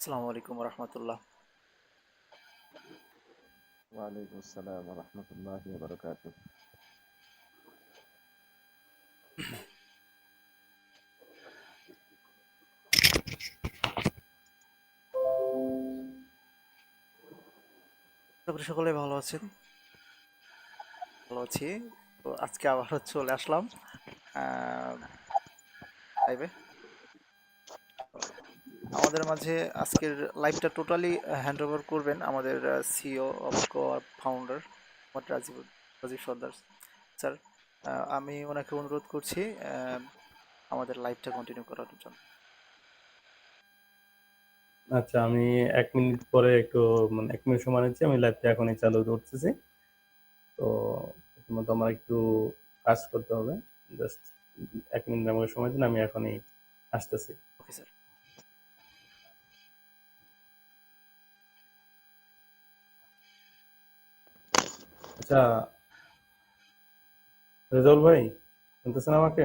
আসসালামু আলাইকুম রহমতুল্লাহ আসসালাম রহমতুল্লাহ বারকাত সকলে ভালো আছেন। ভালো আছি। আজকে আবার চলে আসলাম আহ আমাদের মাঝে আজকের লাইভটা টোটালি হ্যান্ড ওভার করবেন আমাদের CEO of founder Rajib Rajib Sardar sir. আমি ওনাকে অনুরোধ করছি আমাদের লাইভটা কন্টিনিউ করার জন্য। আচ্ছা আমি এক মিনিট পরে একটু মানে এক মিনিট সময় নিচ্ছি, আমি লাইভটা এখনই চালু করতেছি। তো প্রথমত আমার একটু কাজ করতে হবে। জাস্ট এক মিনিট আমাকে সময় দিন, আমি এখনই আসতেছি ওকে স্যার আচ্ছা। রেজাউল ভাই শুনতেছেন আমাকে?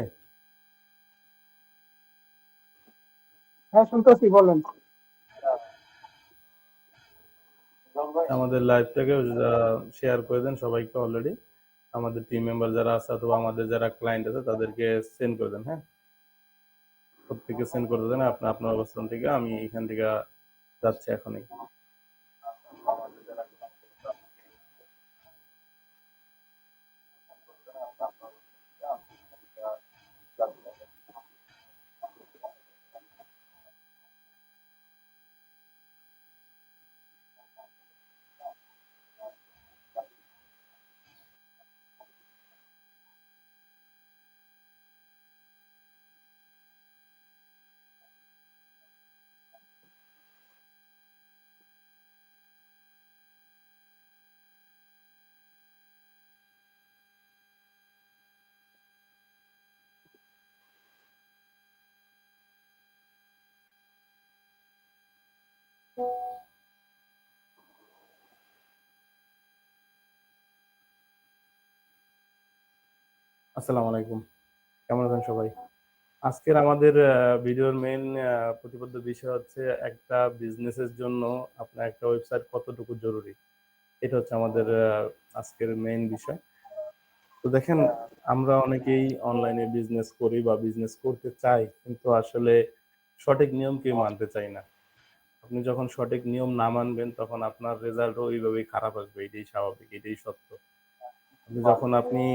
হ্যাঁ শুনতেছি বলেন। আমাদের লাইভটাকে শেয়ার করে দেন সবাইকে অলরেডি আমাদের টিম মেম্বার যারা আছে অথবা আমাদের যারা ক্লায়েন্ট আছে তাদেরকে সেন্ড করে দেন হ্যাঁ? প্রত্যেককে সেন্ড করে দেন আপনার আপনার অবস্থান থেকে আমি এখান থেকে যাচ্ছি এখনই। আসসালামু আলাইকুম। কেমন আছেন সবাই? আজকের আমাদের ভিডিওর মেইন প্রতিপাদ্য বিষয় হচ্ছে একটা বিজনেসের জন্য আপনার একটা ওয়েবসাইট কতটুকু জরুরি? এটা হচ্ছে আমাদের আজকের মেইন বিষয়। তো দেখেন, আমরা অনেকেই অনলাইনে বিজনেস করি বা বিজনেস করতে চাই, কিন্তু আসলে সঠিক নিয়ম কেউ মানতে চাই না। আপনি যখন সঠিক নিয়ম না মানবেন, তখন আপনার রেজাল্টও ওইভাবেই খারাপ আসবে। এটাই স্বাভাবিক, এটাই সত্য। যখন আপনি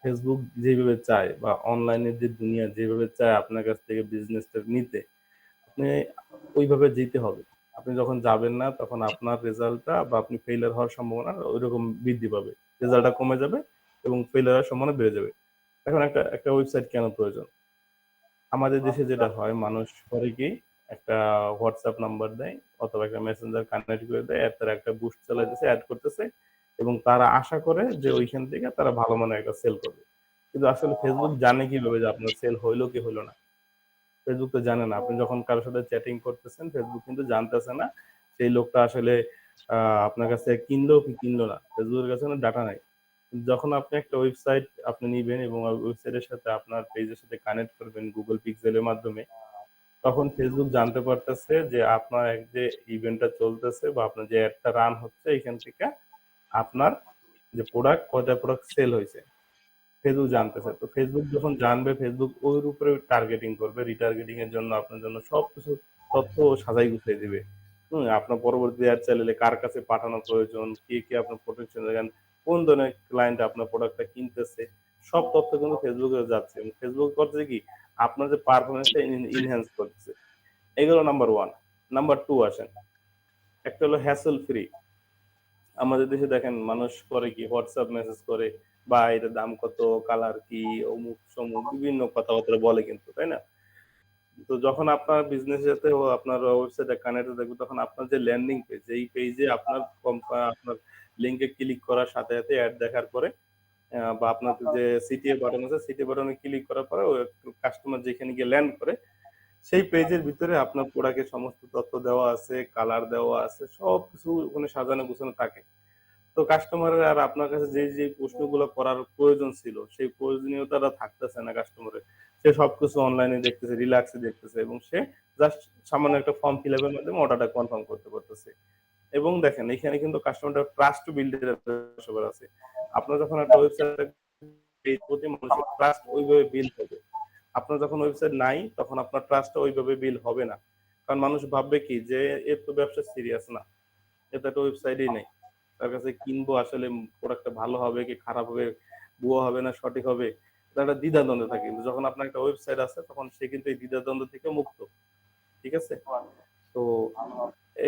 ফেসবুক যেভাবে চায় বা অনলাইনের যে দুনিয়া যেভাবে চায় আপনার কাছ থেকে বিজনেসটা নিতে আপনি ওইভাবে যেতে হবে। আপনি যখন যাবেন না তখন আপনার রেজাল্টটা বা আপনি ফেইলার হওয়ার সম্ভাবনা ওইরকম বৃদ্ধি পাবে। রেজাল্টটা কমে যাবে এবং ফেইলার হওয়ার সম্ভাবনা বেড়ে যাবে। এখন একটা একটা ওয়েবসাইট কেন প্রয়োজন? আমাদের দেশে যেটা হয় মানুষ করে কি একটা হোয়াটসঅ্যাপ নাম্বার দেয় অথবা একটা মেসেঞ্জার কানেক্ট করে দেয় তারা একটা বুস্ট চালাইতেছে অ্যাড করতেছে। এবং তারা আশা করে যে ওইখান থেকে তারা ভালো মানের একটা সেল করবে। কিন্তু আসলে ফেসবুক জানে কীভাবে যে আপনার সেল হইল কি হইল না। ফেসবুক তো জানে না। আপনি যখন কারোর সাথে চ্যাটিং করতেছেন ফেসবুক কিন্তু জানতেছে না। সেই লোকটা আসলে আপনার কাছে কিনলো কি কিনলো না। ফেসবুকের কাছে না ডাটা নাই। যখন আপনি একটা ওয়েবসাইট আপনি নিবেন এবং ওয়েবসাইটের সাথে আপনার পেজের সাথে কানেক্ট করবেন গুগল পিক্সেলের মাধ্যমে, তখন ফেসবুক জানতে পারতেছে যে আপনার এক যে ইভেন্টটা চলতেছে বা আপনার যে অ্যাডটা রান হচ্ছে, এখান থেকে আপনার যে প্রোডাক্ট কয়টা প্রোডাক্ট সেল হয়েছে ফেসবুক জানতেছে। তো ফেসবুক যখন জানবে ফেসবুক ওর উপরে টার্গেটিং করবে রিটার্গেটিং এর জন্য আপনার জন্য সব কিছু তথ্য সাজাই গুছিয়ে দিবে। হম, আপনার পরবর্তী অ্যাড চ্যানেলে কার কাছে পাঠানো প্রয়োজন, কে কে আপনার প্রোটেকশন দেখেন কোন ধরনের ক্লায়েন্ট আপনার প্রোডাক্টটা কিনতেছে, সব তথ্য কিন্তু ফেসবুকে যাচ্ছে। এবং ফেসবুক করছে কি, আপনার যে পারফরমেন্সটা ইনহ্যান্স করতেছে। এগুলো নাম্বার ওয়ান নাম্বার টু আসেন। একটা হলো হ্যাসেল ফ্রি আমাদের দেশে দেখেন, মানুষ করে কি হোয়াটসঅ্যাপ মেসেজ করে, বা এটার দাম কত কালার কি, অমুক সমুক, বিভিন্ন কথাবার্তা বলে কিন্তু, তাই না? তো যখন আপনার বিজনেস সাথে ও আপনার ওয়েবসাইটে কানেক্ট থাকবে, তখন আপনার যে ল্যান্ডিং পেজ এই পেজে আপনার আপনার লিঙ্কে ক্লিক করার সাথে সাথে অ্যাড দেখার পরে বা আপনার যে সিটিএ বাটন আছে সিটিএ বাটনে ক্লিক করার পরে কাস্টমার যেখানে গিয়ে ল্যান্ড করে সেই পেজের ভিতরে আপনার প্রোডাক্টের সমস্ত তথ্য দেওয়া আছে কালার দেওয়া আছে, সব কিছু ওখানে সাজানো গুছানো থাকে। তো কাস্টমারের আর আপনার কাছে যে যে প্রশ্নগুলো করার প্রয়োজন ছিল, সেই প্রয়োজনীয়তাটা থাকতেছে না কাস্টমারের সে সবকিছু অনলাইনে দেখতেছে রিল্যাক্সে দেখতেছে এবং সে জাস্ট সামান্য একটা ফর্ম ফিল আপের মাধ্যমে অর্ডারটা কনফার্ম করতে পারতেছে। এবং দেখেন, এখানে কিন্তু কাস্টমারটা ট্রাস্ট বিল্ডের ব্যাপার আছে। আপনার যখন একটা ওয়েবসাইট প্রতি মানুষের ট্রাস্ট ওইভাবে বিল্ড হবে। আপনার যখন ওয়েবসাইট নাই, তখন আপনার ট্রাস্ট ওইভাবে বিল হবে না। কারণ মানুষ ভাববে কি যে, এর তো ব্যবসা সিরিয়াস না। এর তো ওয়েবসাইটই নেই। তার কাছে কিনবো আসলে প্রোডাক্টটা ভালো হবে কি খারাপ হবে, ভুয়া হবে না, সঠিক হবে? এটা একটা দ্বিধাদ্বন্দ্বে থাকে। কিন্তু যখন আপনার একটা ওয়েবসাইট আছে, তখন সে কিন্তু এই দ্বিধাদ্বন্দ্ব থেকে মুক্ত। ঠিক আছে? তো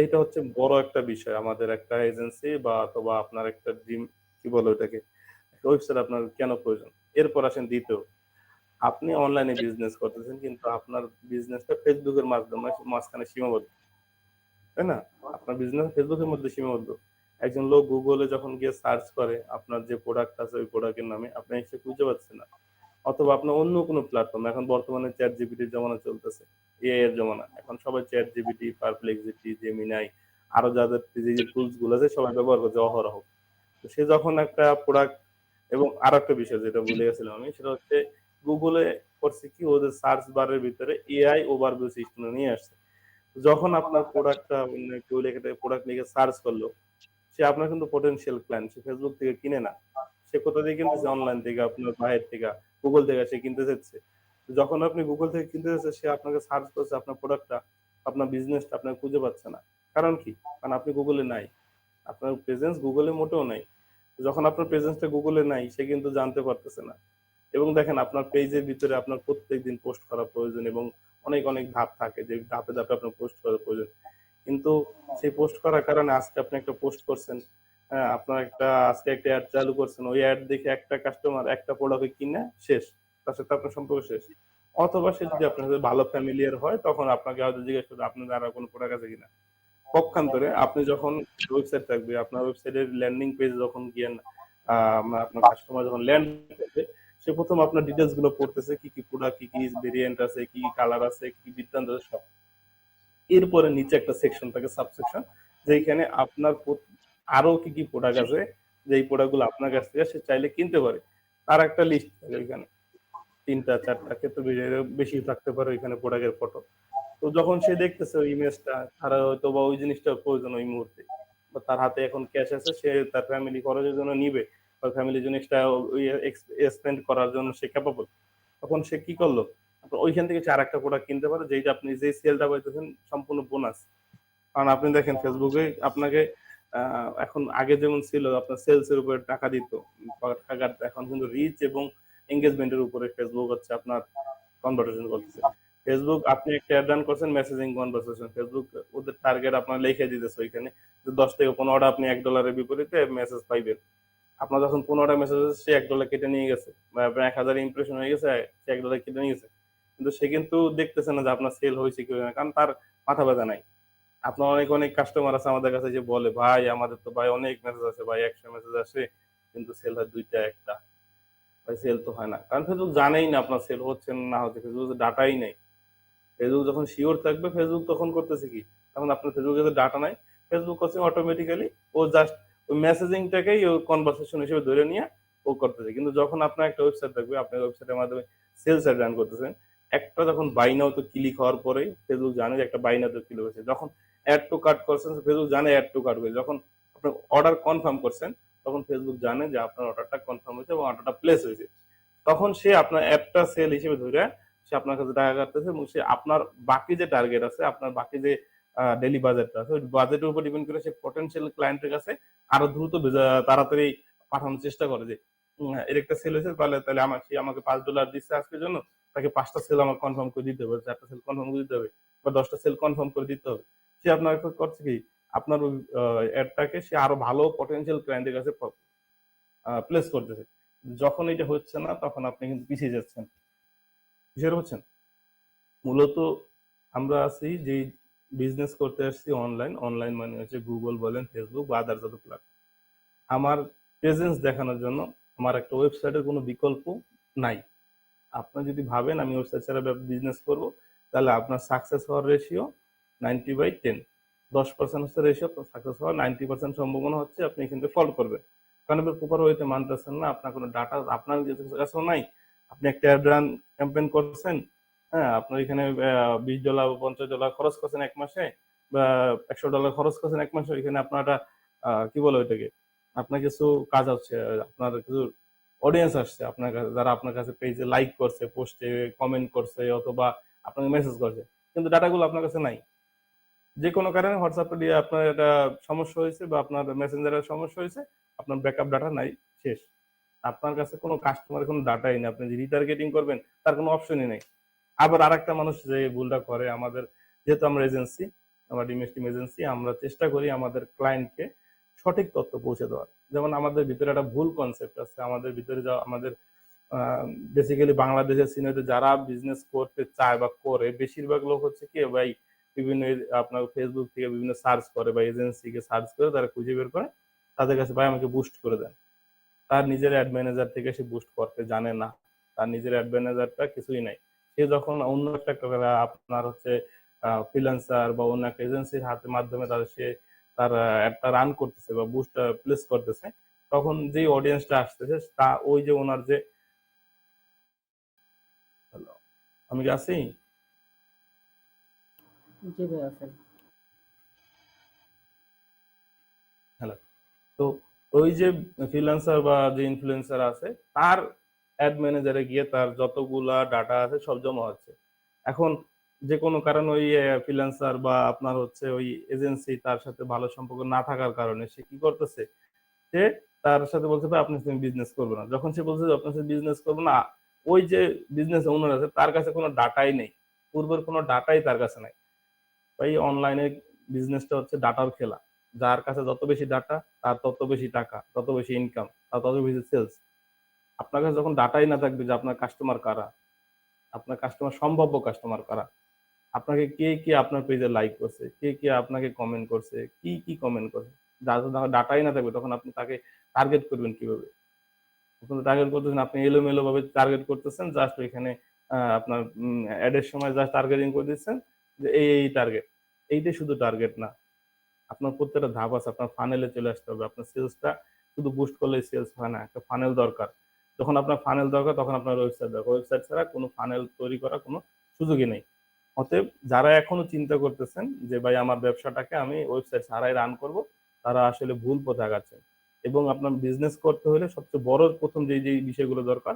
এইটা হচ্ছে বড় একটা বিষয় আমাদের একটা এজেন্সি বা অথবা আপনার একটা ড্রিম কি বলে ওটাকে ওয়েবসাইট আপনার কেন প্রয়োজন? এরপর আসেন দ্বিতীয়। আপনি অনলাইনে বিজনেস করতেছেন, কিন্তু আপনার বিজনেসটা ফেসবুকের মাধ্যমে মাঝখানে সীমাবদ্ধ। তাই না? আপনার বিজনেস ফেসবুকের মধ্যে সীমাবদ্ধ। একজন লোক গুগলে যখন গিয়ে সার্চ করে, আপনার যে প্রোডাক্ট আছে ওই প্রোডাক্টের নামে, আপনি সে খুঁজে পাচ্ছেন না। অথবা আপনার অন্য কোনো প্ল্যাটফর্ম এখন বর্তমানে চ্যাট জিবিটির জমানা চলতেছে এআই এর জমানা। এখন সবাই চ্যাট জিপিটি পারপ্লেক্সিটি জেমিনাই আরও যাদের যে টুলসগুলো আছে, সবাই ব্যবহার করছে অহরহ। তো সে যখন একটা প্রোডাক্ট এবং আর একটা বিষয় যেটা ভুলে গেছিলাম আমি, সেটা হচ্ছে গুগলে করছে কি ওদের সার্চ বারের ভিতরে এআই ওভারভিউ সিস্টেম নিয়ে আসছে। যখন আপনার প্রোডাক্টটা কেউ লিখে প্রোডাক্ট লিখে সার্চ করল সে আপনার কিন্তু পোটেনশিয়াল ক্লায়েন্ট সে ফেসবুক থেকে কিনে না। সে কোথা থেকে কিনতেছে? অনলাইন থেকে আপনার বাইরের থেকে গুগল থেকে সে কিনতে চাচ্ছে যখন আপনি গুগল থেকে কিনতে যাচ্ছে সে আপনাকে সার্চ করছে আপনার প্রোডাক্টটা আপনার বিজনেসটা আপনার খুঁজে পাচ্ছে না। কারণ কি? কারণ আপনি গুগলে নাই। আপনার প্রেজেন্স গুগলে মোটেও নাই। যখন আপনার প্রেজেন্সটা গুগলে নাই সে কিন্তু জানতে পারতেছে না। এবং দেখেন আপনার পেজের ভিতরে আপনার প্রত্যেক দিন পোস্ট করা প্রয়োজন এবং অনেক অনেক ধাপ থাকে যে ধাপে ধাপে আপনার পোস্ট করা প্রয়োজন। কিন্তু সেই পোস্ট করার কারণে আজকে আপনি একটা পোস্ট করছেন হ্যাঁ আপনার একটা, আজকে একটা অ্যাড চালু করছেন, ওই অ্যাড দেখে একটা কাস্টমার একটা প্রোডাক্ট কিনে শেষ, তার সাথে আপনার সম্পর্ক শেষ। অথবা সে যদি আপনার সাথে ভালো ফ্যামিলিয়ার হয়, তখন আপনাকে হয়তো জিজ্ঞেস করবে, আপনার আর কোনো প্রোডাক্ট আছে কিনা? পক্ষান্তরে আপনি যখন ওয়েবসাইট থাকবে, আপনার ওয়েবসাইটের ল্যান্ডিং পেজ যখন গিয়ে আপনার কাস্টমার যখন ল্যান্ড করবে সে প্রথম আপনার ডিটেলসগুলো পড়তেছে, কি কি প্রোডাক্ট কি কি ভেরিয়েন্ট আছে, কি কি কালার আছে, কি বৃত্তান্ত আছে, সব। এরপরে নিচে একটা সেকশন থাকে সাবসেকশন যেখানে আপনার আরও কি কি প্রোডাক্ট আছে যে প্রোডাক্টগুলো আপনার কাছ থেকে সে চাইলে কিনতে পারে। তার একটা লিস্ট থাকে ওইখানে তিনটা, চারটা ক্ষেত্রে বেশি থাকতে পারে ওইখানে প্রোডাক্টের ফটো তো যখন সে দেখতেছে ওই ইমেজটা তার হয়তো বা ওই জিনিসটা প্রয়োজন ওই মুহূর্তে। বা তার হাতে এখন ক্যাশ আছে, সে তার ফ্যামিলি খরচের জন্য নিবে। বা ফ্যামিলির জন্য এক্সট্রা স্পেন্ড করার জন্য সে ক্যাপাবল তখন সে কি করল? ওইখান থেকে সে আর একটা প্রোডাক্ট কিনতে পারে যেটা আপনি যে সেলটা পাইতেছেন, সম্পূর্ণ বোনাস কারণ আপনি দেখেন ফেসবুকে আপনাকে এখন আগে যেমন ছিল, আপনার সেলস এর উপরে টাকা দিত এখন কিন্তু রিচ এবং এঙ্গেজমেন্টের উপরে ফেসবুক হচ্ছে আপনার কনভারসেশন করতেছে। ফেসবুক আপনি একটা অ্যাড রান করছেন মেসেজিং কনভারসেশন ফেসবুক ওদের টার্গেট আপনার লিখে দিতেছে ওইখানে দশ থেকে পনেরোটা আপনি এক ডলারের বিপরীতে মেসেজ পাইবেন। আপনার যখন পনেরোটা মেসেজ আছে সে এক ডলার কেটে নিয়ে গেছে। বা আপনার এক হাজার ইমপ্রেশন হয়ে গেছে, সে এক ডলার কেটে নিয়ে গেছে। কিন্তু সে কিন্তু দেখতেছে না যে আপনার সেল হয়েছে কি না, কারণ তার মাথা ব্যথা নাই। আপনার অনেক অনেক কাস্টমার আছে আমাদের কাছে যে বলে, ভাই, আমাদের তো ভাই অনেক মেসেজ আছে ভাই একশো মেসেজ আসে, কিন্তু সেল হয় দুইটা, একটা। ভাই সেল তো হয় না। কারণ ফেসবুক জানেই না আপনার সেল হচ্ছে না হচ্ছে ফেসবুক ডাটাই নেই। ফেসবুক যখন শিওর থাকবে ফেসবুক তখন করতেছে কি? তখন আপনার ফেসবুকে ডাটা নাই ফেসবুক হচ্ছে অটোমেটিক্যালি ও জাস্ট মেসেজিংটাকেই ও কনভারসেশন হিসেবে ধরে নিয়ে ও করতেছে। কিন্তু যখন আপনার একটা ওয়েবসাইট থাকবে, আপনার ওয়েবসাইটের মাধ্যমে সেলস রান করতেছেন, একটা যখন বাইনাও তো ক্লিক হওয়ার পরেই ফেসবুক জানে যে একটা বাইনা তো ক্লিক হয়েছে। যখন অ্যাড টু কার্ট করছেন ফেসবুক জানে অ্যাড টু কার্ট হয়েছে। যখন আপনি অর্ডার কনফার্ম করছেন, তখন ফেসবুক জানে যে আপনার অর্ডারটা কনফার্ম হয়েছে এবং অর্ডারটা প্লেস হয়েছে। তখন সে আপনার অ্যাপটা সেল হিসেবে ধরে সে আপনার কাছে টাকা কাটতেছে এবং সে আপনার বাকি যে টার্গেট আছে, আপনার বাকি যে ডেলি বাজেটটা আছে বাজেটের উপর ডিপেন্ড করে সে পটেনশিয়াল ক্লায়েন্টের কাছে আরও দ্রুত তাড়াতাড়ি পাঠানোর চেষ্টা করে যে এর একটা সেল হয়েছে, তাহলে তাহলে আমার, সে আমাকে পাঁচ ডলার দিচ্ছে আজকের জন্য, তাকে পাঁচটা সেল আমার কনফার্ম করে দিতে হবে, চারটা সেল কনফার্ম করে দিতে হবে, বা দশটা সেল কনফার্ম করে দিতে হবে। সে আপনার করছে কি, আপনার ওই অ্যাডটাকে সে আরও ভালো পটেনশিয়াল ক্লায়েন্টের কাছে প্লেস করতেছে। যখন এটা হচ্ছে না, তখন আপনি কিন্তু পিছিয়ে যাচ্ছেন। কিসের হচ্ছেন মূলত আমরা আছি যে বিজনেস করতে আসছি অনলাইন অনলাইন মানে হচ্ছে গুগল বলেন ফেসবুক বা আদার যত প্ল্যাটফর্ম আমার প্রেজেন্স দেখানোর জন্য আমার একটা ওয়েবসাইটের কোনো বিকল্প নাই। আপনি যদি ভাবেন আমি ওয়েবসাইট ছাড়া বিজনেস করব, তাহলে আপনার সাকসেস হওয়ার রেশিও নাইনটি বাই টেন দশ পার্সেন্ট হচ্ছে রেশিও সাকসেস হওয়ার নাইনটি পার্সেন্ট সম্ভাবনা হচ্ছে আপনি এখান থেকে ফল করবেন। কারণ আপনি প্রপার ওয়েতে মানতেছেন না, আপনার কোনো ডাটা আপনার কাছেও নাই। আপনি একটা অ্যাড রান ক্যাম্পেইন করছেন হ্যাঁ আপনার এখানে বিশ ডলার বা পঞ্চাশ ডলার খরচ করছেন এক মাসে বা একশো ডলার খরচ করছেন এক মাসে, এখানে আপনার একটা কি বলে ওইটাকে? আপনার কিছু কাজ হচ্ছে আপনার কিছু অডিয়েন্স আসছে আপনার কাছে, যারা আপনার কাছে পেজে লাইক করছে পোস্টে কমেন্ট করছে অথবা আপনাকে মেসেজ করছে, কিন্তু ডাটাগুলো আপনার কাছে নাই। যে কোনো কারণে হোয়াটসঅ্যাপে দিয়ে আপনার একটা সমস্যা হয়েছে বা আপনার মেসেঞ্জারের সমস্যা হয়েছে, আপনার ব্যাকআপ ডাটা নাই, শেষ। আপনার কাছে কোনো কাস্টমারের কোনো ডাটাই নেই, আপনি যে রিটার্গেটিং করবেন, তার কোনো অপশনই নেই। আবার আরেকটা মানুষ যে ভুলটা করে, আমাদের যেহেতু আমরা এজেন্সি, আমরা ডিমেস্টিম এজেন্সি, আমরা চেষ্টা করি আমাদের ক্লায়েন্টকে সঠিক তথ্য পৌঁছে দেওয়ার। যেমন আমাদের ভিতরে একটা ভুল কনসেপ্ট আছে, আমাদের ভিতরে যা, আমাদের বেসিক্যালি বাংলাদেশের সিনেতে যারা বিজনেস করতে চায় বা করে, বেশিরভাগ লোক হচ্ছে কি ভাই বিভিন্ন আপনার ফেসবুক থেকে বিভিন্ন সার্চ করে বা এজেন্সিকে সার্চ করে তারা খুঁজে বের করে, তাদের কাছে ভাই আমাকে বুস্ট করে দেন। তার নিজের অ্যাড ম্যানেজার থেকে সে বুস্ট করতে জানে না, তার নিজের অ্যাড ম্যানেজারটা কিছুই নাই। সে যখন অন্য একটা আপনার হচ্ছে ফ্রিল্যান্সার বা অন্য একটা এজেন্সির হাতের মাধ্যমে তাদের সে তার অ্যাডটা রান করতেছে বা বুস্ট প্লেস করতেছে তখন যে অডিয়েন্সটা আসতেছে তা ওই যে ওনার যে আমি কি আছি? আছেন তো ওই যে ফ্রিল্যান্সার বা যে ইনফ্লুয়েন্সার আছে তার অ্যাড ম্যানেজারে গিয়ে তার যতগুলা ডাটা আছে সব জমা হচ্ছে। এখন যে কোনো কারণে ওই ফ্রিল্যান্সার বা আপনার হচ্ছে ওই এজেন্সি তার সাথে ভালো সম্পর্ক না থাকার কারণে সে কি করতেছে? সে তার সাথে বলছে, ভাই, আপনার সাথে বিজনেস করব না। যখন সে বলছে আপনার সাথে বিজনেস করব না, ওই যে বিজনেস ওনার আছে, তার কাছে কোনো ডাটাই নেই। পূর্বের কোনো ডাটাই তার কাছে নাই। ভাই অনলাইনে বিজনেসটা হচ্ছে ডাটার খেলা। যার কাছে যত বেশি ডাটা তার তত বেশি টাকা, তত বেশি ইনকাম তার তত বেশি সেলস আপনার কাছে যখন ডাটাই না থাকবে যে আপনার কাস্টমার কারা আপনার কাস্টমার সম্ভাব্য কাস্টমার কারা আপনাকে কে কে আপনার পেজে লাইক করছে কে কে আপনাকে কমেন্ট করছে কি কি কমেন্ট করছে ডাটাই না থাকবে তখন আপনি তাকে টার্গেট করবেন কীভাবে? আপনি টার্গেট করতেছেন আপনি এলোমেলো ভাবে টার্গেট করতেছেন জাস্ট আহ, আপনার অ্যাডের সময় জাস্ট টার্গেটিং করে দিচ্ছেন যে এই এই টার্গেট এইটাই শুধু টার্গেট না আপনার প্রত্যেকটা ধাপ আছে আপনার ফানেলে চলে আসতে হবে আপনার সেলসটা শুধু বুস্ট করলে সেলস হয় না একটা ফানেল দরকার। যখন আপনার ফানেল দরকার, তখন আপনার ওয়েবসাইট দরকার। ওয়েবসাইট ছাড়া কোনো ফানেল তৈরি করার কোনো সুযোগই নেই। অতএব যারা এখনও চিন্তা করতেছেন যে, ভাই, আমার ব্যবসাটাকে আমি ওয়েবসাইট ছাড়াই রান করব তারা আসলে ভুল পথে আগাচ্ছেন। এবং আপনার বিজনেস করতে হলে সবচেয়ে বড় প্রথম যে যে বিষয়গুলো দরকার,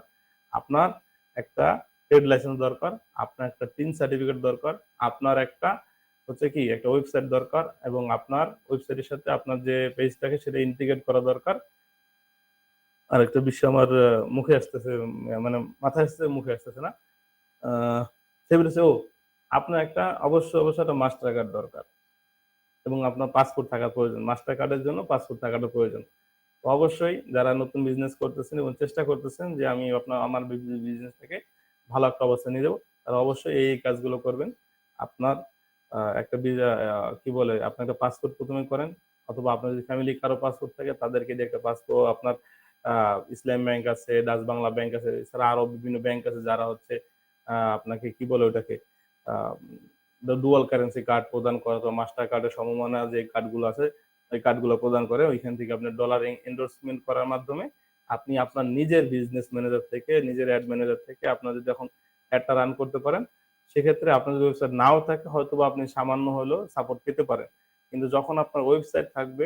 আপনার একটা ট্রেড লাইসেন্স দরকার, আপনার একটা টিন সার্টিফিকেট দরকার, আপনার একটা হচ্ছে কি, একটা ওয়েবসাইট দরকার, এবং আপনার ওয়েবসাইটের সাথে আপনার যে পেজটাকে সেটা ইন্টিগ্রেট করা দরকার। আর একটা বিষয় আমার মুখে আসতেছে মানে মাথায় আসতেছে, মুখে আসতেছে না। সে বলেছে, ও, আপনার একটা অবশ্যই অবশ্যই একটা মাস্টার কার্ড দরকার এবং আপনার পাসপোর্ট থাকা প্রয়োজন। মাস্টার কার্ডের জন্য পাসপোর্ট থাকাটা প্রয়োজন। অবশ্যই যারা নতুন বিজনেস করতেছেন এবং চেষ্টা করতেছেন যে আমি আপনার, আমার বিজনেসটাকে ভালো একটা অবস্থা নিয়ে যাব, তারা অবশ্যই এই কাজগুলো করবেন। আপনার একটা কি বলে আপনি একটা পাসপোর্ট প্রথমে করেন, অথবা আপনার যদি ফ্যামিলি কারও পাসপোর্ট থাকে, তাদেরকে দিয়ে একটা পাসপোর্ট আপনার ইসলাম ব্যাংক আছে, ডাচ বাংলা ব্যাংক আছে, এছাড়া আরও বিভিন্ন ব্যাংক আছে যারা হচ্ছে আপনাকে কি বলে ওটাকে ডুয়াল কারেন্সি কার্ড প্রদান করে অথবা মাস্টার কার্ডের সমমানা যে কার্ডগুলো আছে, ওই কার্ডগুলো প্রদান করে, ওইখান থেকে আপনি ডলার এন্ডোর্সমেন্ট করার মাধ্যমে আপনি আপনার নিজের বিজনেস ম্যানেজার থেকে, নিজের অ্যাড ম্যানেজার থেকে আপনার যদি এখন অ্যাডটা রান করতে পারেন, সেক্ষেত্রে আপনার যদি ওয়েবসাইট নাও থাকে হয়তো আপনি সামান্য হলেও সাপোর্ট পেতে পারেন। কিন্তু যখন আপনার ওয়েবসাইট থাকবে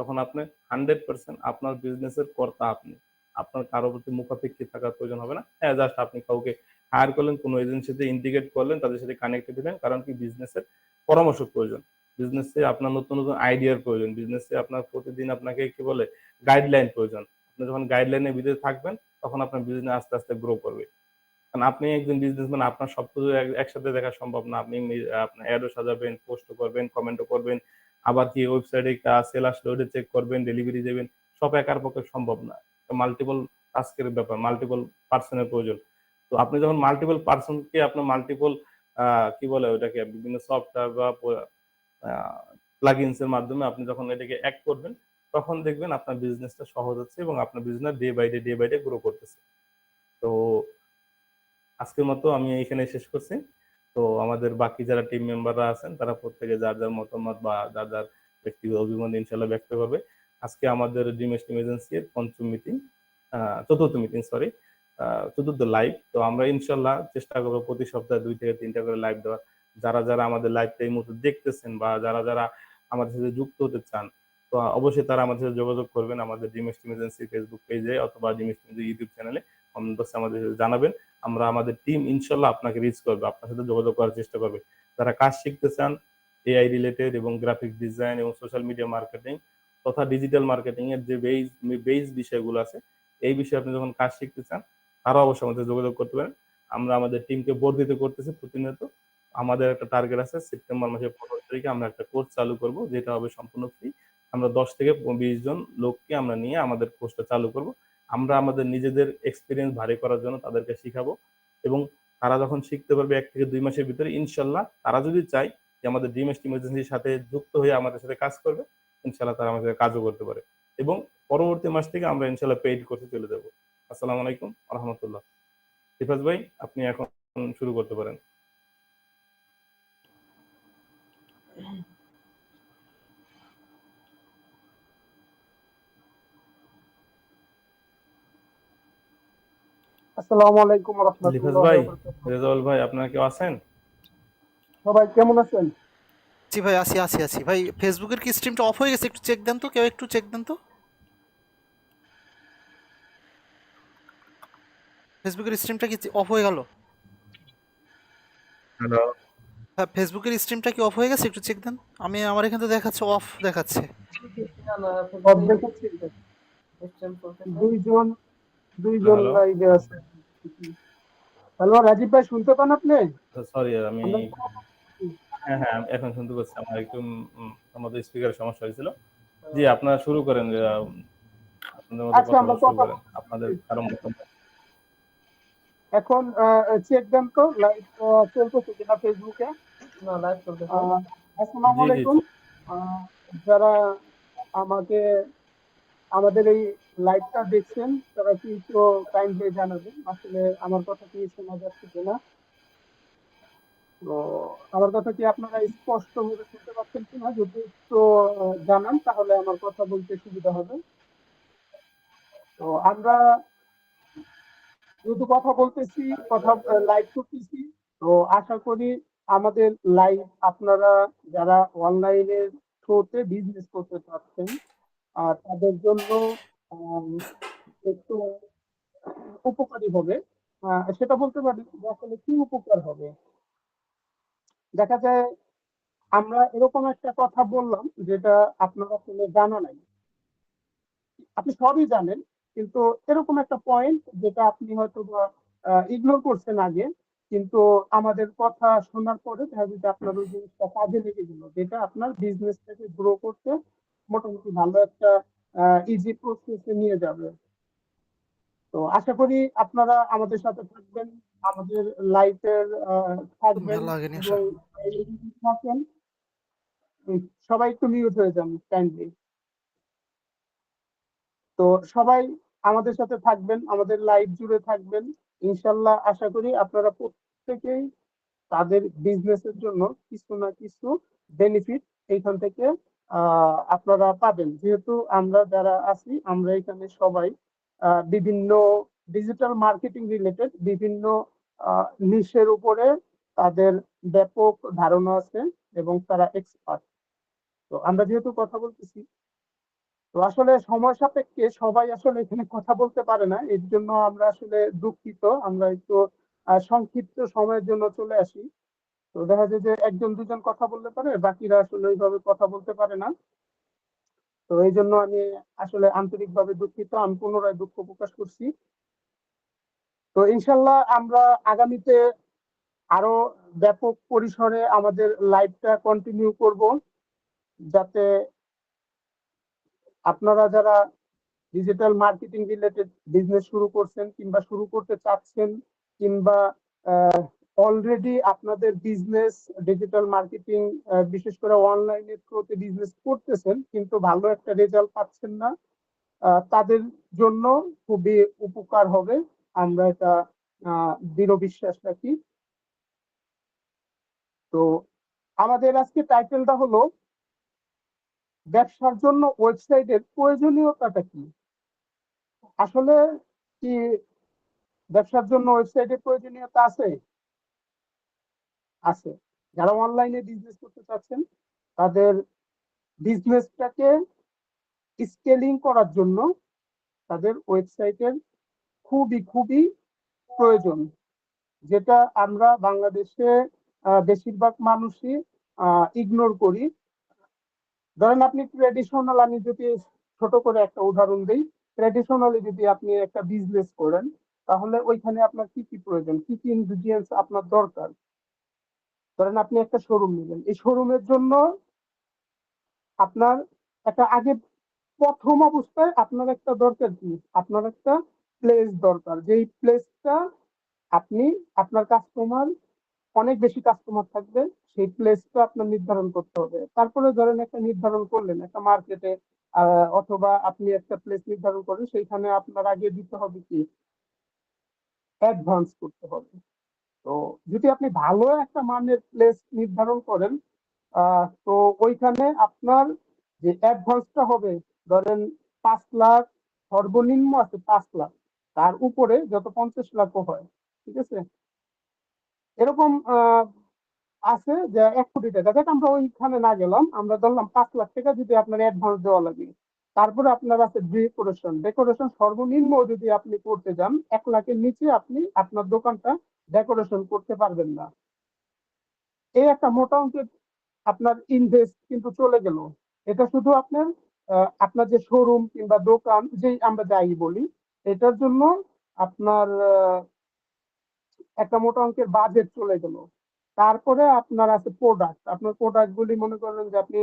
তখন আপনি হান্ড্রেড পার্সেন্ট আপনার বিজনেসের কর্তা আপনি। আপনার কারও প্রতি মুখাপেক্ষি থাকার প্রয়োজন হবে না। হ্যাঁ জাস্ট আপনি কাউকে হায়ার করলেন, কোনো এজেন্সিতে ইন্টিগ্রেট করলেন, তাদের সাথে কানেক্টেড হলেন কারণ কি বিজনেসের পরামর্শ প্রয়োজন। বিজনেসে আপনার নতুন নতুন আইডিয়ার প্রয়োজন। বিজনেসে আপনার প্রতিদিন আপনাকে কি বলে গাইডলাইন প্রয়োজন। আপনি যখন গাইডলাইনের ভিতরে থাকবেন, তখন আপনার বিজনেস আস্তে আস্তে গ্রো করবে। কারণ আপনি একজন বিজনেসম্যান আপনার সব কিছু একসাথে দেখা সম্ভব না। আপনি আপনার অ্যাডও সাজাবেন পোস্টও করবেন কমেন্টও করবেন। আবার কি ওয়েবসাইটে সেল আসলে ওটা চেক করবেন ডেলিভারি দেবেন, সব একার পক্ষে সম্ভব না। মাল্টিপল টাস্কের ব্যাপার মাল্টিপল পার্সনের প্রয়োজন। তো আপনি যখন মাল্টিপল পার্সনকে আপনার মাল্টিপল কি বলে ওটাকে, বিভিন্ন সফটওয়্যার বা প্লাগইনস এর মাধ্যমে আপনি যখন এটাকে এক করবেন, তখন দেখবেন আপনার বিজনেসটা সহজ হচ্ছে এবং আপনার business day by day day by day grow করতেছে। তো আজকের মতো আমি এখানে শেষ করছি। তো আমাদের বাকি যারা টিম মেম্বাররা আছেন, তারা প্রত্যেকে যার যার মতামত বা যার যার ব্যক্তিগত অভিমত ইনশাল্লাহ ব্যক্ত করবে। আজকে আমাদের ড্রিম এস্টিম এজেন্সির পঞ্চম মিটিং চতুর্থ মিটিং সরি চতুর্থ লাইভ তো আমরা ইনশাল্লাহ চেষ্টা করব প্রতি সপ্তাহে দুই থেকে তিনটা করে লাইভ দেওয়ার। যারা যারা আমাদের লাইভটা এই মুহূর্তে দেখতেছেন বা যারা যারা আমাদের সাথে যুক্ত হতে চান, তো অবশ্যই তারা আমাদের সাথে যোগাযোগ করবেন আমাদের ডিমেস ইমার্জেন্সি ফেসবুক পেজে অথবা ডিমেস ইউটিউব চ্যানেলে আমাদের জানাবেন। আমরা আমাদের টিম ইনশাল্লাহ আপনাকে রিচ করবে, আপনার সাথে যোগাযোগ করার চেষ্টা করবে। যারা কাজ শিখতে চান এআই রিলেটেড এবং গ্রাফিক ডিজাইন এবং সোশ্যাল মিডিয়া মার্কেটিং তথা ডিজিটাল মার্কেটিং এর যে বেস বেস বিষয়গুলো আছে, এই বিষয়ে আপনি যখন কাজ শিখতে চান, তারা অবশ্যই আমাদের যোগাযোগ করতে পারেন। আমরা আমাদের টিমকে বর্ধিত করতেছি প্রতিনিয়ত। আমাদের একটা টার্গেট আছে, সেপ্টেম্বর মাসের পনেরো তারিখে আমরা একটা কোর্স চালু করব, যেটা হবে সম্পূর্ণ ফ্রি আমরা দশ থেকে বিশ জন লোককে আমরা নিয়ে আমাদের কোর্সটা চালু করব। আমরা আমাদের নিজেদের এক্সপিরিয়েন্স ভারী করার জন্য তাদেরকে শিখাবো এবং তারা যখন শিখতে পারবে এক থেকে দুই মাসের ভিতরে, ইনশাল্লাহ তারা যদি চায় যে আমাদের ডিমেস্ট ইমার্জেন্সির সাথে যুক্ত হয়ে আমাদের সাথে কাজ করবে, ইনশাল্লাহ তারা আমাদের কাজও করতে পারে। এবং পরবর্তী মাস থেকে আমরা ইনশাল্লাহ পেইড কোর্সে চলে যাব। আসসালামু আলাইকুম রহমতুল্লাহ। রিফাজ ভাই, আপনি এখন শুরু করতে পারেন। আসসালামু আলাইকুম রহমতুল্লাহ ভাই রেজাউল ভাই আপনারা কেউ আছেন? সবাই কেমন আছেন? জি ভাই আসি আসি আসি ভাই ফেসবুকের কি স্ট্রিমটা অফ হয়ে গেছে? একটু চেক দেন তো কেউ একটু চেক দেন তো। ফেসবুকের স্ট্রিমটা কি অফ হয়ে গেল? হ্যালো হ্যাঁ ফেসবুকের স্ট্রিমটা কি অফ হয়ে গেছে? একটু চেক দেন। আমি আমার এখানে তো দেখাচ্ছে অফ দেখাচ্ছে। দুইজন দুইজন? লাইভে আছে। হ্যালো রাজীব ভাই শুনতে পান আপনি? সরি আমি হ্যাঁ হ্যাঁ এখন শুনতে পাচ্ছি। আমার একটু আমাদের স্পিকারের সমস্যা হয়েছিল। জি আপনারা শুরু করেন আপনাদের মতো আচ্ছা, আমরা কথা- আপনাদের কারও মতামত এখন চেক দেন তো লাইভ চলতেছে কিনা ফেসবুকে না লাইভ চলতেছে। আসসালামু। আলাইকুম। আহ, যারা আমাকে আমাদের এই লাইভটা দেখছেন, তারা কি একটু কাইন্ডলি জানাবেন আসলে আমার কথা কি শোনা যাচ্ছে কিনা? তো আমার কথা কি আপনারা স্পষ্ট ভাবে শুনতে পাচ্ছেন কিনা? যদি একটু জানান, তাহলে আমার কথা বলতে সুবিধা হবে। তো আমরা যেহেতু কথা বলতেছি, কথা লাইভ করতেছি। তো আশা করি আমাদের লাইভ আপনারা যারা অনলাইনের থ্রুতে বিজনেস করতে চাচ্ছেন আর তাদের জন্য একটু উপকারী হবে। সেটা বলতে পারি আসলে কি উপকার হবে? দেখা যায় আমরা এরকম একটা কথা বললাম যেটা আপনার আসলে জানা নাই। আপনি সবই জানেন, কিন্তু এরকম একটা পয়েন্ট যেটা আপনি হয়তো বা ইগনোর করছেন আগে, কিন্তু আমাদের কথা শোনার পরে দেখা যায় আপনার ওই জিনিসটা কাজে লেগে গেল, যেটা আপনার বিজনেসটাকে গ্রো করতে মোটামুটি ভালো একটা ইজি প্রসেসে নিয়ে যাবে। তো আশা করি আপনারা আমাদের সাথে থাকবেন আমাদের লাইফের থাকবেন থাকেন। সবাই একটু মিউট হয়ে যান কাইন্ডলি তো সবাই আমাদের সাথে থাকবেন আমাদের লাইভ জুড়ে থাকবেন। ইনশাল্লাহ আশা করি আপনারা প্রত্যেকেই তাদের বিজনেসের জন্য কিছু না কিছু বেনিফিট এইখান থেকে আপনারা পাবেন। যেহেতু আমরা যারা আছি, আমরা এখানে সবাই বিভিন্ন ডিজিটাল মার্কেটিং রিলেটেড বিভিন্ন নিশের উপরে তাদের ব্যাপক ধারণা আছে এবং তারা এক্সপার্ট তো আমরা যেহেতু কথা বলতেছি, তো আসলে সময় সাপেক্ষে সবাই আসলে এখানে কথা বলতে পারে না। এর জন্য আমরা আসলে দুঃখিত। আমরা একটু সংক্ষিপ্ত সময়ের জন্য চলে আসি। তো দেখা যায় যে একজন দুজন কথা বলতে পারে, বাকিরা আসলে ওইভাবে কথা বলতে পারে না। তো এই জন্য আমি আসলে আন্তরিকভাবে দুঃখিত, আমি পুনরায় দুঃখ প্রকাশ করছি। তো ইনশাল্লাহ আমরা আগামীতে আরও ব্যাপক পরিসরে আমাদের লাইভটা কন্টিনিউ করব, যাতে আপনারা যারা ডিজিটাল মার্কেটিং রিলেটেড বিজনেস শুরু করছেন কিংবা শুরু করতে চাচ্ছেন কিংবা অলরেডি আপনাদের বিজনেস ডিজিটাল মার্কেটিং বিশেষ করে অনলাইনের থ্রুতে বিজনেস করতেছেন, কিন্তু ভালো একটা রেজাল্ট পাচ্ছেন না। তাদের জন্য খুবই উপকার হবে। আমরা এটা দৃঢ় বিশ্বাস রাখি। তো আমাদের আজকে টাইটেলটা হলো, ব্যবসার জন্য ওয়েবসাইটের প্রয়োজনীয়তাটা কি? আসলে কি ব্যবসার জন্য ওয়েবসাইটের প্রয়োজনীয়তা আছে? আছে। যারা অনলাইনে বিজনেস করতে চাচ্ছেন, তাদের বিজনেসটাকে স্কেলিং করার জন্য তাদের ওয়েবসাইটের খুবই খুবই প্রয়োজন, যেটা আমরা বাংলাদেশে বেশিরভাগ মানুষই ইগনোর করি। ধরেন আপনি ট্রেডিশনাল আমি যদি ছোট করে একটা উদাহরণ দিই ট্রেডিশনালি যদি আপনি একটা বিজনেস করেন, তাহলে ওইখানে আপনার কি কি প্রয়োজন? কি কি ইনগ্রিডিয়েন্টস আপনার দরকার? ধরেন আপনি একটা শোরুম নিলেন। এই শোরুমের জন্য আপনার একটা আগে প্রথম অবস্থায় আপনার একটা দরকার কি? আপনার একটা প্লেস দরকার। যেই প্লেসটা আপনি, আপনার কাস্টমার অনেক বেশি কাস্টমার থাকবে, সেই প্লেসটা আপনার নির্ধারণ করতে হবে। তারপরে ধরেন একটা নির্ধারণ করলেন, একটা মার্কেটে অথবা আপনি একটা প্লেস নির্ধারণ করেন সেইখানে আপনার আগে দিতে হবে কি? অ্যাডভান্স করতে হবে। তো যদি আপনি ভালো একটা মানের প্লেস নির্ধারণ করেন তো ওইখানে আপনার যে অ্যাডভান্সটা হবে, ধরেন পাঁচ লাখ, সর্বনিম্ন আছে পাঁচ লাখ, তার উপরে যত পঞ্চাশ লাখও হয়, ঠিক আছে? এরকম আছে যে এক কোটি টাকা। দেখ, আমরা ওইখানে না গেলাম, আমরা ধরলাম পাঁচ লাখ টাকা যদি আপনার অ্যাডভান্স দেওয়া লাগে। তারপরে আপনার আছে ডেকোরেশন ডেকোরেশন সর্বনিম্ন যদি আপনি করতে যান, এক লাখের নিচে আপনি আপনার দোকানটা ডেকোরেশন করতে পারবেন না। এই একটা মোটা অঙ্কের আপনার ইনভেস্ট কিন্তু চলে গেল। এটা শুধু আপনার আপনার যে শোরুম কিংবা দোকান যেই আমরা যাই বলি, এটার জন্য আপনার একটা মোটা অঙ্কের বাজেট চলে গেল। তারপরে আপনার আছে প্রোডাক্ট আপনার প্রোডাক্ট গুলি মনে করেন যে আপনি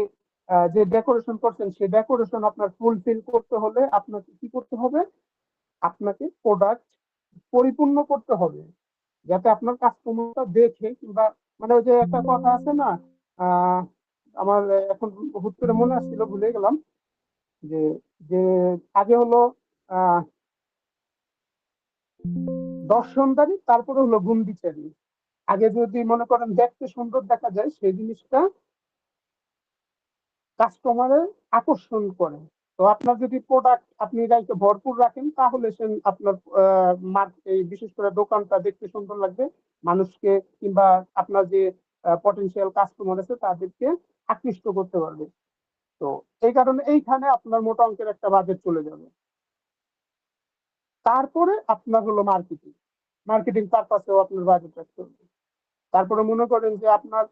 যে ডেকোরেশন করছেন, সেই ডেকোরেশন আপনার ফুলফিল করতে হলে আপনাকে কি করতে হবে? আপনাকে প্রোডাক্ট পরিপূর্ণ করতে হবে। যাতে আপনার কাস্টমারটা দেখে কিংবা মানে ওই যে একটা কথা আছে না আমার এখন হুট করে মনে আসছিল, ভুলে গেলাম, যে যে আগে হলো দর্শনদারি তারপরে হলো গুন্ডিচারি আগে যদি মনে করেন দেখতে সুন্দর দেখা যায়, সেই জিনিসটা কাস্টমারের আকর্ষণ করে। তো আপনার যদি প্রোডাক্ট আপনি রাইকে ভরপুর রাখেন, তাহলে সে আপনার এই বিশেষ করে দোকানটা দেখতে সুন্দর লাগবে। মানুষকে কিংবা আপনার যে পটেনশিয়াল কাস্টমার আছে, তাদেরকে আকৃষ্ট করতে পারবে। তো এই কারণে এইখানে আপনার মোটা অঙ্কের একটা বাজেট চলে যাবে। তারপরে আপনার হলো মার্কেটিং মার্কেটিং পারপাসেও আপনার বাজেট রাখতে হবে। তারপরে মনে করেন যে আপনার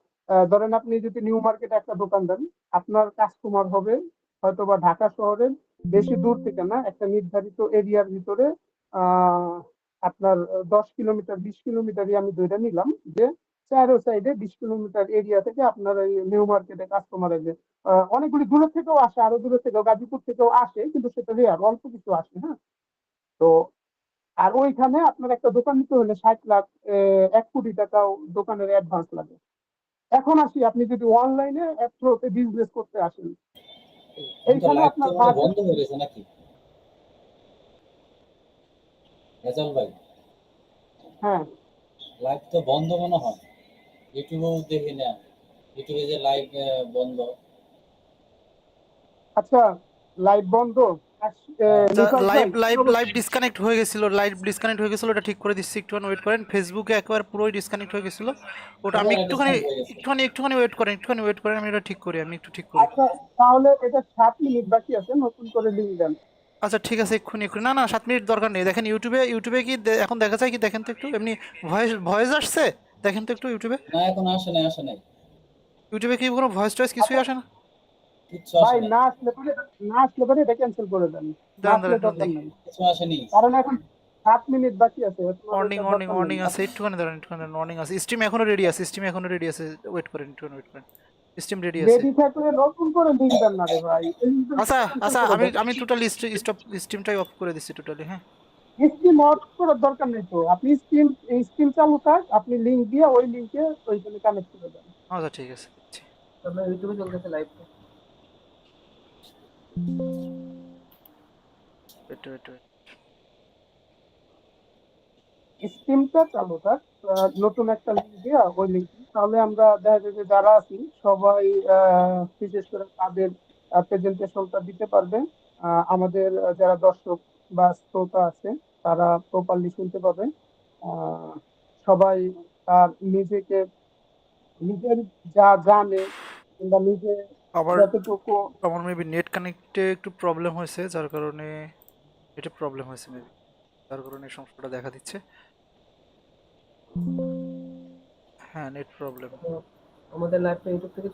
ধরেন আপনি যদি নিউ মার্কেটে একটা দোকান দেন, আপনার কাস্টমার হবে হয়তো বা ঢাকা শহরের বেশি দূর থেকে না, একটা নির্ধারিত এরিয়ার ভিতরে আপনার দশ কিলোমিটার, বিশ কিলোমিটারই আমি ধরে নিলাম যে চারো সাইডে বিশ কিলোমিটার এরিয়া থেকে আপনার এই নিউ মার্কেটে কাস্টমার আসবে অনেকগুলি দূরের থেকেও আসে, আরও দূরের থেকেও গাজীপুর থেকেও আসে, কিন্তু সেটা রেয়ার অল্প কিছু আসে হ্যাঁ। তো আর ওইখানে আপনার একটা দোকান নিতে হলে ষাট লাখ এক কোটি টাকাও দোকানের অ্যাডভান্স লাগে। এখন আসি, আপনি যদি অনলাইনে থ্রোতে বিজনেস করতে আসেন। এইখানে আপনার বন্ধ হয়ে গেছে নাকি? রেজাল ভাই হ্যাঁ। লাইভ তো বন্ধ মনে হয়? ইউটিউবেও দেখি না। ইউটিউবে যে লাইভ বন্ধ। আচ্ছা লাইভ বন্ধ? লাইভ লাইভ লাইভ ডিসকানেক্ট হয়ে গেছিল লাইভ ডিসকানেক্ট হয়ে গেছিল ওটা ঠিক করে দিচ্ছি একটুখানি ওয়েট করেন। ফেসবুকে একবার পুরোই ডিসকানেক্ট হয়ে গেছিল। ওটা আমি একটুখানি হয়ে। একটুখানি একটুখানি ওয়েট করেন একটুখানি ওয়েট করেন আমি এটা ঠিক করি আমি একটু ঠিক করি। আচ্ছা তাহলে এটা সাত মিনিট বাকি আছে নতুন করে লিঙ্ক দেন। আচ্ছা ঠিক আছে এক্ষুনি এক্ষুনি। না না সাত মিনিট দরকার নেই। দেখেন ইউটিউবে ইউটিউবে কি এখন দেখা যায় কি? দেখেন তো একটু এমনি ভয়েস ভয়েস আসছে? দেখেন তো একটু ইউটিউবে না এখন আসে নাই আসে নাই। ইউটিউবে কি কোনো ভয়েস টয়েস কিছুই আসে না? ভাই না আসলে পরে না আসলে পরে এটা ক্যান্সেল করে দেন। না দাঁড়ান, আসলে দাঁড়ান, দরকার দেখি। নেই কিছু আসেনি। কারণ এখন সাত মিনিট বাকি আছে এখন আর ওয়ার্নিং ওটার ওয়ার্নিং দরকার ওয়ার্নিং নেই। আছে। একটুখানি দাঁড়ান একটুখানি দাঁড়ান আছে। স্ট্রিম এখনও রেডি আছে স্ট্রিম এখনও রেডি আছে। ওয়েট করেন একটুখানি ওয়েট করেন। স্ট্রিম রেডি আছে। রেডি থাকলে নতুন করে লিঙ্ক না রে ভাই। আচ্ছা আচ্ছা আমি আমি টোটালি স্টপ অফ করে দিচ্ছি টোটালি হ্যাঁ? স্ক্রিন অফ করার দরকার নেই তো। আপনি স্ক্রিন স্ক্রিন চালু থাক আপনি লিঙ্ক দিয়ে ওই লিঙ্কে ওইখানে কানেক্ট করে দেন। আচ্ছা ঠিক আছে দিচ্ছি। ইউটিউবে চলতেছে লাইভ Wait, wait, wait. স্ক্রিনটা চালু থাক নতুন একটা লিঙ্ক দিয়ে ওই লিঙ্ক তাহলে আমরা দেখা যায় যে যারা আছি সবাই বিশেষ করে তাদের প্রেজেন্টেশনটা দিতে পারবে আমাদের যারা দর্শক বা শ্রোতা আছে তারা প্রপারলি শুনতে পাবে সবাই তার নিজেকে নিজের যা জানে কিংবা নিজে আবার যতটুকু আমার মেবি নেট কানেক্টে একটু প্রবলেম হয়েছে যার কারণে এটা প্রবলেম হয়েছে মেবি যার কারণে সমস্যাটা দেখা দিচ্ছে। হ্যাঁ নেট প্রবলেম আমাদের লাইভটা ইউটিউব থেকে